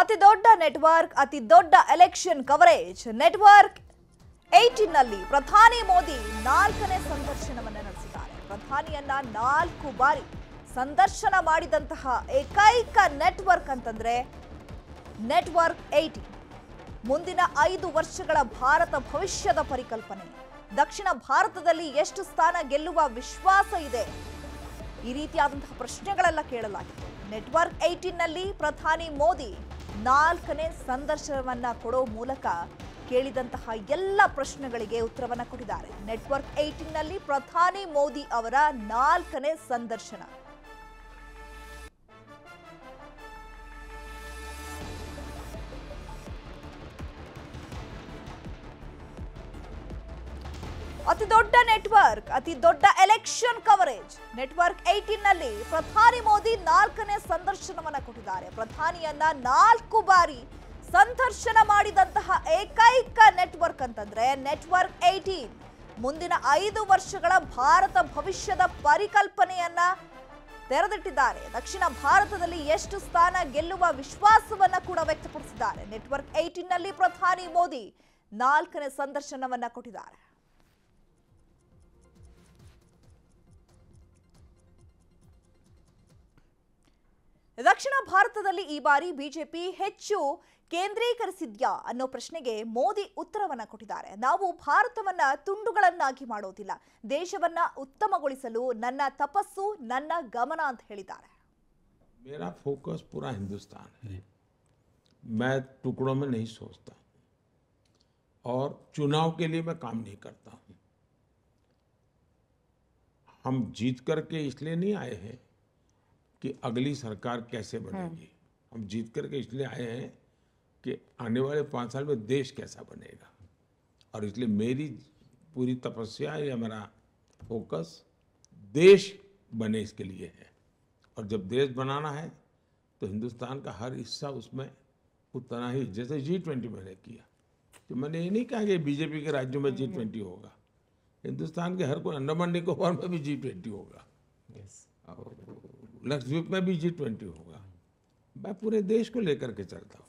ಅತಿ ದೊಡ್ಡ ನೆಟ್ವರ್ಕ್, ಅತಿ ದೊಡ್ಡ ಎಲೆಕ್ಷನ್ ಕವರೇಜ್. ನೆಟ್ವರ್ಕ್ನಲ್ಲಿ ಪ್ರಧಾನಿ ಮೋದಿ ನಾಲ್ಕನೇ ಸಂದರ್ಶನವನ್ನು ನಡೆಸಿದ್ದಾರೆ. ಪ್ರಧಾನಿಯನ್ನ ನಾಲ್ಕು ಬಾರಿ ಸಂದರ್ಶನ ಮಾಡಿದಂತಹ ಏಕೈಕ ನೆಟ್ವರ್ಕ್ ಅಂತಂದ್ರೆ ನೆಟ್ವರ್ಕ್ ಏಯ್ಟಿ ಮುಂದಿನ ಐದು ವರ್ಷಗಳ ಭಾರತ ಭವಿಷ್ಯದ ಪರಿಕಲ್ಪನೆ. ದಕ್ಷಿಣ ಭಾರತದಲ್ಲಿ ಎಷ್ಟು ಸ್ಥಾನ ಗೆಲ್ಲುವ ವಿಶ್ವಾಸ ಇದೆ? ಈ ರೀತಿಯಾದಂತಹ ಪ್ರಶ್ನೆಗಳೆಲ್ಲ ಕೇಳಲಾಗಿದೆ. ನೆಟ್ವರ್ಕ್ ಏಯ್ಟೀನ್ನಲ್ಲಿ ಪ್ರಧಾನಿ ಮೋದಿ ನಾಲ್ಕನೇ ಸಂದರ್ಶನವನ್ನ ಕೊಡೋ ಮೂಲಕ ಕೇಳಿದಂತಹ ಎಲ್ಲ ಪ್ರಶ್ನೆಗಳಿಗೆ ಉತ್ತರವನ್ನ ಕೊಟ್ಟಿದ್ದಾರೆ. ನೆಟ್ವರ್ಕ್ ಏಯ್ಟೀನ್ನಲ್ಲಿ ಪ್ರಧಾನಿ ಮೋದಿ ಅವರ ನಾಲ್ಕನೇ ಸಂದರ್ಶನ. ಅತಿ ದೊಡ್ಡ ನೆಟ್ವರ್ಕ್, ಅತಿ ದೊಡ್ಡ ಎಲೆಕ್ಷನ್ ಕವರೇಜ್ ನೆಟ್ವರ್ಕ್ ಏಯ್ಟೀನ್ನಲ್ಲಿ ಪ್ರಧಾನಿ ಮೋದಿ ನಾಲ್ಕನೇ ಸಂದರ್ಶನವನ್ನ ಕೊಟ್ಟಿದ್ದಾರೆ. ಪ್ರಧಾನಿಯನ್ನ ನಾಲ್ಕು ಬಾರಿ ಸಂದರ್ಶನ ಮಾಡಿದಂತಹ ಏಕೈಕ ನೆಟ್ವರ್ಕ್ ಅಂತಂದ್ರೆ ನೆಟ್ವರ್ಕ್ ಏಯ್ಟೀನ್ ಮುಂದಿನ ಐದು ವರ್ಷಗಳ ಭಾರತ ಭವಿಷ್ಯದ ಪರಿಕಲ್ಪನೆಯನ್ನ ತೆರೆದಿಟ್ಟಿದ್ದಾರೆ. ದಕ್ಷಿಣ ಭಾರತದಲ್ಲಿ ಎಷ್ಟು ಸ್ಥಾನ ಗೆಲ್ಲುವ ವಿಶ್ವಾಸವನ್ನ ಕೂಡ ವ್ಯಕ್ತಪಡಿಸಿದ್ದಾರೆ. ನೆಟ್ವರ್ಕ್ ಏಯ್ಟೀನ್ನಲ್ಲಿ ಪ್ರಧಾನಿ ಮೋದಿ ನಾಲ್ಕನೇ ಸಂದರ್ಶನವನ್ನ ಕೊಟ್ಟಿದ್ದಾರೆ. ದಕ್ಷಿಣ ಭಾರತದಲ್ಲಿ ಈ ಬಾರಿ ಬಿಜೆಪಿ ಹೆಚ್ಚು ಕೇಂದ್ರೀಕರಿಸಿದ್ಯಾ ಅನ್ನೋ ಪ್ರಶ್ನೆಗೆ ಮೋದಿ ಉತ್ತರವನ್ನ ಕೊಟ್ಟಿದ್ದಾರೆ ನಾವು ಭಾರತವನ್ನ ತುಂಡುಗಳನ್ನಾಗಿ ಮಾಡೋದಿಲ್ಲ ದೇಶವನ್ನ ಉತ್ತಮಗೊಳಿಸಲು ನನ್ನ ತಪಸ್ಸು ನನ್ನ ಗಮನ ಅಂತ ಹೇಳಿದ್ದಾರೆ मेरा फोकस पूरा हिंदुस्तान है मैं टुकड़ों में नहीं सोचता और चुनाव के लिए मैं काम नहीं करता हूं हम जीत करके इसलिए नहीं आए हैं कि अगली सरकार कैसे बनेगी। हम जीत करके इसलिए आए हैं कि आने वाले पाँच साल में देश कैसा बनेगा। और इसलिए मेरी पूरी तपस्या या मेरा फोकस देश बने इसके लिए है। और जब देश बनाना है तो हिंदुस्तान का हर हिस्सा उसमें उतना ही जैसे जी ट्वेंटी मैंने किया तो मैंने ये नहीं कहा कि बीजेपी के राज्यों में जी ट्वेंटी होगा। हिंदुस्तान के हर कोई अंडमान निकोबार में भी जी ट्वेंटी होगा। और लक्षद्वीप में भी जी ट्वेंटी होगा। मैं पूरे देश को लेकर के चलता हूँ।